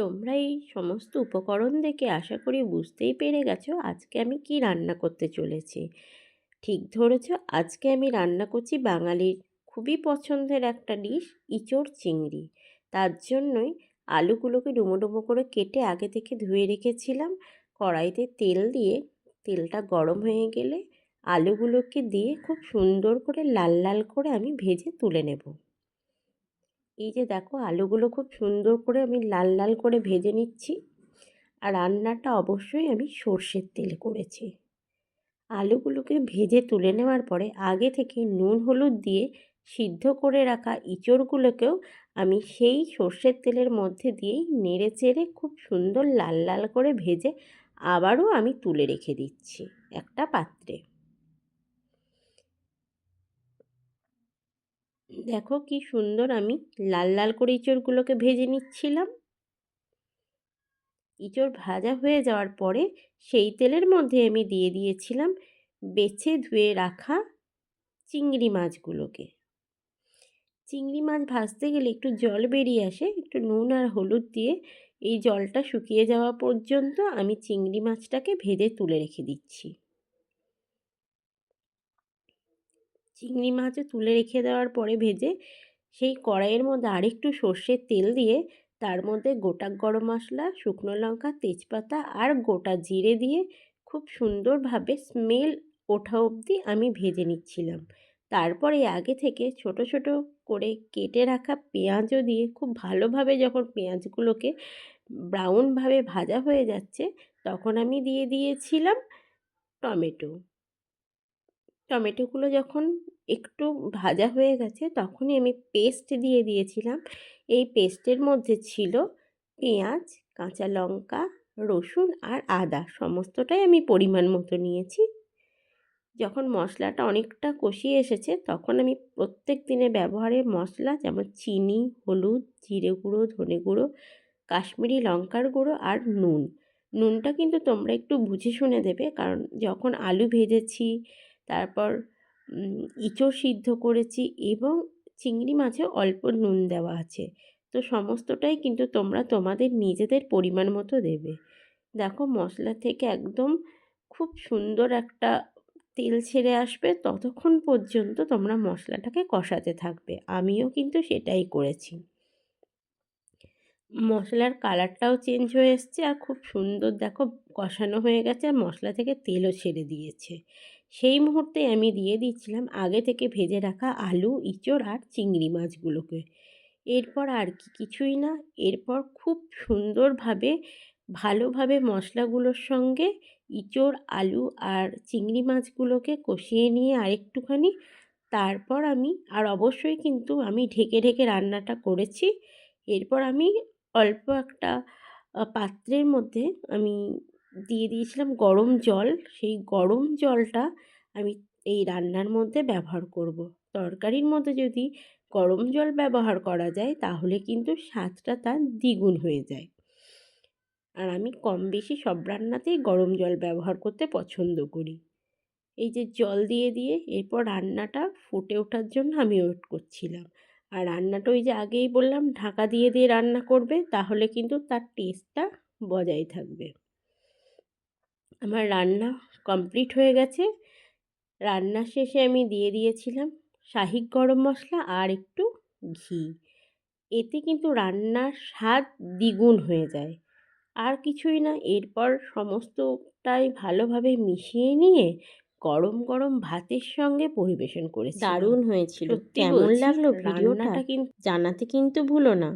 তোমরা এই সমস্ত উপকরণ দেখে আশা করি বুঝতেই পেরে গেছো আজকে আমি কি রান্না করতে চলেছি। ঠিক ধরেছ, আজকে আমি রান্না করছি বাঙালির খুবই পছন্দের একটা ডিশ, ইঁচড় চিংড়ি। তার জন্যই আলুগুলোকে ডুমো ডুমো করে কেটে আগে থেকে ধুয়ে রেখেছিলাম। কড়াইতে তেল দিয়ে, তেলটা গরম হয়ে গেলে আলুগুলোকে দিয়ে খুব সুন্দর করে লাল লাল করে আমি ভেজে তুলে নেব। এই যে দেখো আলুগুলো খুব সুন্দর করে আমি লাল লাল করে ভেজে নিচ্ছি। আর রান্নাটা অবশ্যই আমি সর্ষের তেলে করেছি। আলুগুলোকে ভেজে তুলে নেওয়ার পরে আগে থেকে নুন, হলুদ দিয়ে সিদ্ধ করে রাখা ইঁচড়গুলোকেও আমি সেই সর্ষের তেলের মধ্যে দিয়েই নেড়ে চেড়ে খুব সুন্দর লাল লাল করে ভেজে আবারও আমি তুলে রেখে দিচ্ছি একটা পাত্রে। দেখো কি সুন্দর আমি লাল লাল করে ইঁচড়গুলোকে ভেজে নিচ্ছিলাম। ইঁচড় ভাজা হয়ে যাওয়ার পরে সেই তেলের মধ্যে আমি দিয়ে দিয়েছিলাম বেছে ধুয়ে রাখা চিংড়ি মাছগুলোকে। চিংড়ি মাছ ভাজতে গেলে একটু জল বেরিয়ে আসে, একটু নুন আর হলুদ দিয়ে এই জলটা শুকিয়ে যাওয়া পর্যন্ত আমি চিংড়ি মাছটাকে ভেজে তুলে রেখে দিচ্ছি। চিংড়ি মাছও তুলে রেখে দেওয়ার পরে ভেজে সেই কড়াইয়ের মধ্যে আরেকটু সর্ষের তেল দিয়ে তার মধ্যে গোটা গরম মশলা, শুকনো লঙ্কা, তেজপাতা আর গোটা জিরে দিয়ে খুব সুন্দরভাবে স্মেল ওঠা অবধি আমি ভেজে নিচ্ছিলাম। তারপরে আগে থেকে ছোট ছোট করে কেটে রাখা পেঁয়াজও দিয়ে খুব ভালোভাবে যখন পেঁয়াজগুলোকে ব্রাউনভাবে ভাজা হয়ে যাচ্ছে তখন আমি দিয়ে দিয়েছিলাম টমেটো। টমেটোগুলো যখন একটু ভাজা হয়ে গেছে, তখনই আমি পেস্ট দিয়ে দিয়েছিলাম। এই পেস্টের মধ্যে ছিল পেঁয়াজ, কাঁচা লঙ্কা, রসুন আর আদা। সমস্তটাই আমি পরিমাণ মতো নিয়েছি। যখন মশলাটা অনেকটা কষিয়ে এসেছে, তখন আমি প্রত্যেক দিনে ব্যবহারের মশলা যেমন চিনি, হলুদ, জিরে গুঁড়ো, ধনে গুঁড়ো, কাশ্মীরি লঙ্কার গুঁড়ো আর নুন। নুনটা কিন্তু তোমরা একটু বুঝে শুনে দেবে, কারণ যখন আলু ভেজেছি, তারপর ইঁচড় সিদ্ধ করেছি এবং চিংড়ি মাছে অল্প নুন দেওয়া আছে। তো সমস্তটাই কিন্তু তোমরা তোমাদের নিজেদের পরিমাণ মতো দেবে। দেখো মশলা থেকে একদম খুব সুন্দর একটা তেল ছেড়ে আসবে, ততক্ষণ পর্যন্ত তোমরা মশলাটাকে কষাতে থাকবে। আমিও কিন্তু সেটাই করেছি। মশলার কালারটাও চেঞ্জ হয়ে এসছে আর খুব সুন্দর দেখো কষানো হয়ে গেছে আর মশলা থেকে তেলও ছেড়ে দিয়েছে। সেই মুহূর্তে আমি দিয়ে দিচ্ছিলাম আগে থেকে ভেজে রাখা আলু, ইঁচড় আর চিংড়ি মাছগুলোকে। এরপর আর কি কিছুই না। এরপর খুব সুন্দরভাবে, ভালোভাবে মশলাগুলোর সঙ্গে ইঁচড়, আলু আর চিংড়ি মাছগুলোকে কষিয়ে নিয়ে আরেকটুখানি, তারপর আমি, আর অবশ্যই কিন্তু আমি ঢেকে ঢেকে রান্নাটা করেছি। এরপর আমি অল্প একটা পাত্রের মধ্যে আমি দিয়ে দিয়েছিলাম গরম জল। সেই গরম জলটা আমি এই রান্নার মধ্যে ব্যবহার করব। তরকারির মধ্যে যদি গরম জল ব্যবহার করা যায়, তাহলে কিন্তু স্বাদটা তার দ্বিগুণ হয়ে যায়। আর আমি কম বেশি সব রান্নাতেই গরম জল ব্যবহার করতে পছন্দ করি। এই যে জল দিয়ে দিয়ে এরপর রান্নাটা ফুটে ওঠার জন্য আমি ওয়েট করছিলাম। আর রান্নাটা ওই যে আগেই বললাম, ঢাকা দিয়ে দিয়ে রান্না করবে, তাহলে কিন্তু তার টেস্টটা বজায় থাকবে। আমার রান্না কমপ্লিট হয়ে গেছে। রান্না শেষে আমি দিয়ে দিয়েছিলাম শাহি গরম মশলা আর একটু ঘি। এতে কিন্তু রান্নার স্বাদ দ্বিগুণ হয়ে যায়। আর কিছুই না এরপর সমস্তটাই ভালোভাবে মিশিয়ে নিয়ে গরম গরম ভাতের সঙ্গে পরিবেশন করেছি দারুণ হয়েছিল কেমন লাগল ভিডিওটা? কিন্তু জানাতে কিন্তু ভুলো না।